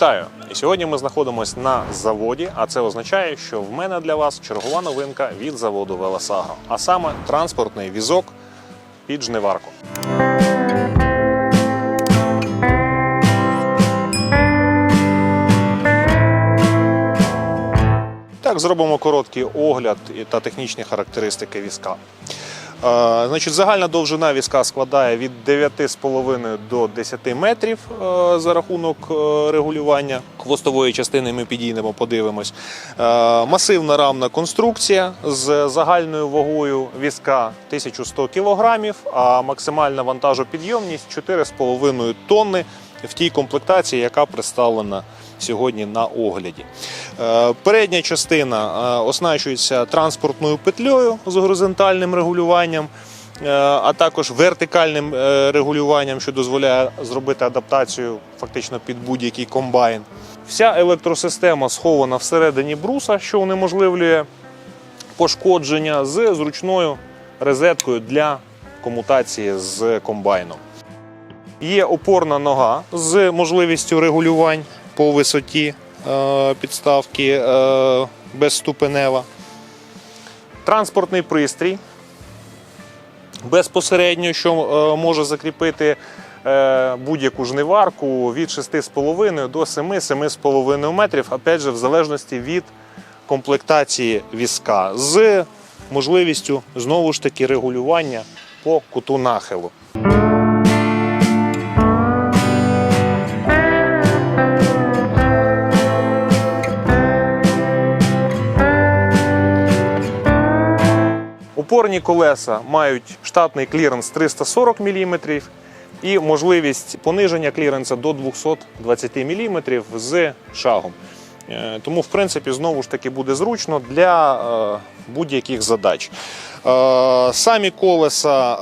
Вітаю! І сьогодні ми знаходимося на заводі, а це означає, що в мене для вас чергова новинка від заводу Велесагро, а саме транспортний візок під жниварку. Так, зробимо короткий огляд та технічні характеристики візка. Е, Значить, загальна довжина візка складає від 9,5 до 10 метрів е, за рахунок е, регулювання хвостової частини. Ми підійдемо, подивимось. Масивна рамна конструкція з загальною вагою візка 1100 кг, а максимальна вантажопідйомність 4,5 тонни в тій комплектації, яка представлена сьогодні на огляді. Е, Передня частина е, оснащується транспортною петлею з горизонтальним регулюванням, е, а також вертикальним регулюванням, що дозволяє зробити адаптацію фактично під будь-який комбайн. Вся електросистема схована всередині бруса, що унеможливлює пошкодження з зручною розеткою для комутації з комбайном. Є опорна нога з можливістю регулювань по висоті підставки е, безступенева. Транспортний пристрій безпосередньо, що е, може закріпити е, будь-яку жниварку від 6,5 до 7-7,5 метрів, опять же, в залежності від комплектації візка, з можливістю знову ж таки регулювання по куту нахилу. Упорні колеса мають штатний кліренс 340 мм і можливість пониження кліренса до 220 мм з шагом. Е, Тому, в принципі, знову ж таки буде зручно для е, будь-яких задач. Е, Самі колеса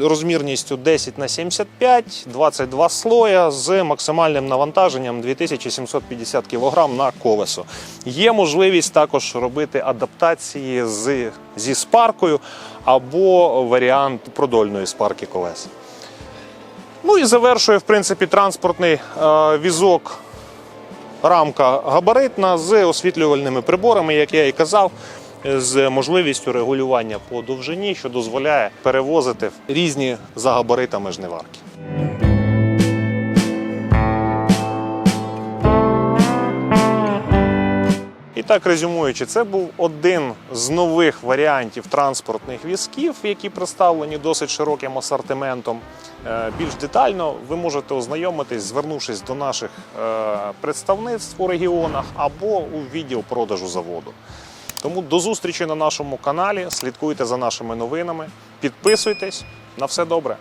розмірністю 10 на 75, 22 слоя з максимальним навантаженням 2750 кг на колесо. Є можливість також робити адаптації з, зі спаркою або варіант продольної спарки колес. Ну і завершує, в принципі, транспортний візок рамка габаритна з освітлювальними приборами, як я і казав, з можливістю регулювання по довжині, що дозволяє перевозити різні за габаритами жниварки. Так, резюмуючи, це був один з нових варіантів транспортних візків, які представлені досить широким асортиментом. Е, Більш детально ви можете ознайомитись, звернувшись до наших е, представництв у регіонах або у відділ продажу заводу. Тому до зустрічі на нашому каналі. Слідкуйте за нашими новинами, підписуйтесь. На все добре.